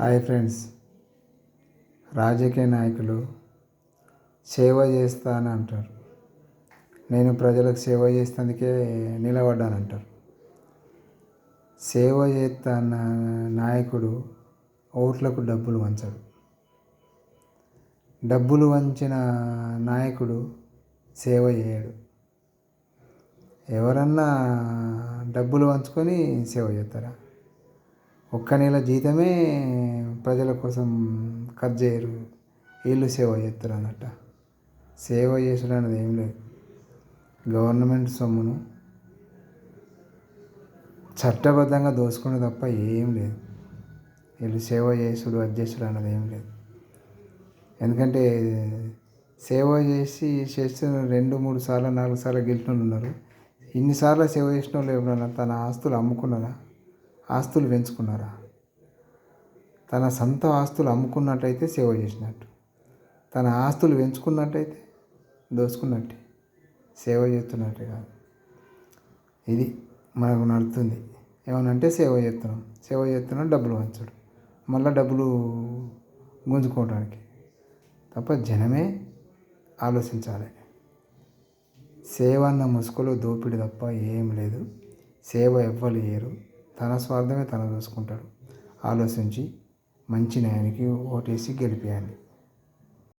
Hi friends. రాజకీయ నాయకులు సేవ చేస్తాను అంటారు. నేను ప్రజలకు సేవ చేసేందుకే నిలబడ్డానంటారు సేవ చేస్తాన నాయకుడు ఓట్లకు డబ్బులు వంచడు. డబ్బులు వంచిన నాయకుడు సేవ చేయడు. ఎవరన్నా డబ్బులు వంచుకొని సేవ చేస్తారా? ఒక్క నెల జీతమే ప్రజల కోసం ఖర్చు చేయరు. వీళ్ళు సేవ చేస్తారు అన్నట్ట. సేవ చేసుడు అనేది ఏం లేదు. గవర్నమెంట్ సొమ్మును చట్టబద్ధంగా దోసుకునే తప్ప ఏం లేదు. వీళ్ళు సేవ చేసుడు అధ్యక్షుడు అన్నది ఏం లేదు. ఎందుకంటే సేవ చేసి చేస్తున్న రెండు మూడు సార్లు నాలుగు సార్లు గెలిచిన ఉన్నారు. ఇన్నిసార్లు సేవ చేసిన వాళ్ళు ఎవరన్నా తన ఆస్తులు అమ్ముకున్నారా? ఆస్తులు పెంచుకున్నారా? తన సొంత ఆస్తులు అమ్ముకున్నట్టయితే సేవ చేసినట్టు. తన ఆస్తులు పెంచుకున్నట్టయితే దోచుకున్నట్టే సేవ చేస్తున్నట్టే కాదు. ఇది మనకు నడుతుంది. ఏమనంటే సేవ చేస్తున్నాం. సేవ చేస్తున్నాం డబ్బులు పంచడం. మళ్ళీ డబ్బులు గుంజుకోవడానికి తప్ప జనమే ఆలోచించాలి. సేవ అన్న ముసుగులో దోపిడి తప్ప ఏం లేదు. సేవ ఎవ్వరు చేయరు. తన స్వార్థమే తన చూసుకుంటాడు ఆలోచించి మంచి న్యాయానికి ఓటేసి గెలిపేయండి.